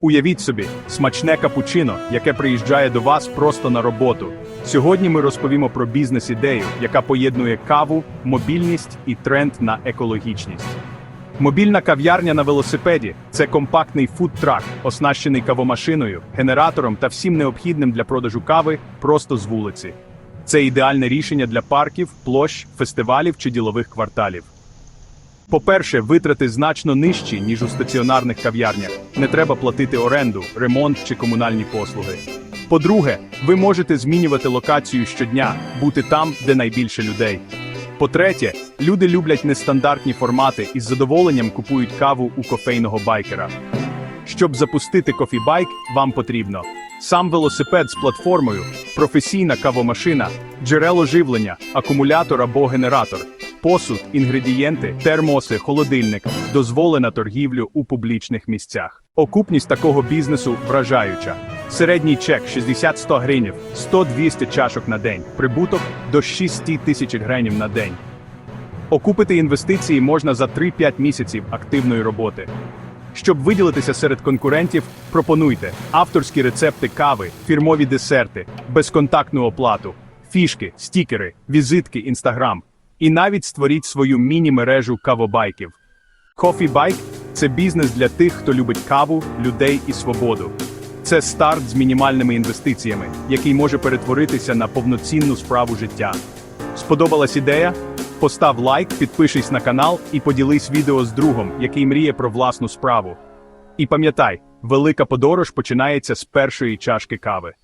Уявіть собі, смачне капучино, яке приїжджає до вас просто на роботу. Сьогодні ми розповімо про бізнес-ідею, яка поєднує каву, мобільність і тренд на екологічність. Мобільна кав'ярня на велосипеді це компактний фудтрак, оснащений кавомашиною, генератором та всім необхідним для продажу кави просто з вулиці. Це ідеальне рішення для парків, площ, фестивалів чи ділових кварталів. По-перше, витрати значно нижчі, ніж у стаціонарних кав'ярнях. Не треба платити оренду, ремонт чи комунальні послуги. По-друге, ви можете змінювати локацію щодня, бути там, де найбільше людей. По-третє, люди люблять нестандартні формати і з задоволенням купують каву у кофейного байкера. Щоб запустити кофібайк, вам потрібно сам велосипед з платформою, професійна кавомашина, джерело живлення, акумулятор або генератор, посуд, інгредієнти, термоси, холодильник, дозволена торгівлю у публічних місцях. Окупність такого бізнесу вражаюча. Середній чек 60-100 гривень, 100-200 чашок на день, прибуток до 6 тисяч гривень на день. Окупити інвестиції можна за 3-5 місяців активної роботи. Щоб виділитися серед конкурентів, пропонуйте авторські рецепти кави, фірмові десерти, безконтактну оплату, фішки, стікери, візитки, інстаграм. І навіть створіть свою міні-мережу кавобайків. Coffee Bike – це бізнес для тих, хто любить каву, людей і свободу. Це старт з мінімальними інвестиціями, який може перетворитися на повноцінну справу життя. Сподобалась ідея? Постав лайк, підпишись на канал і поділись відео з другом, який мріє про власну справу. І пам'ятай, велика подорож починається з першої чашки кави.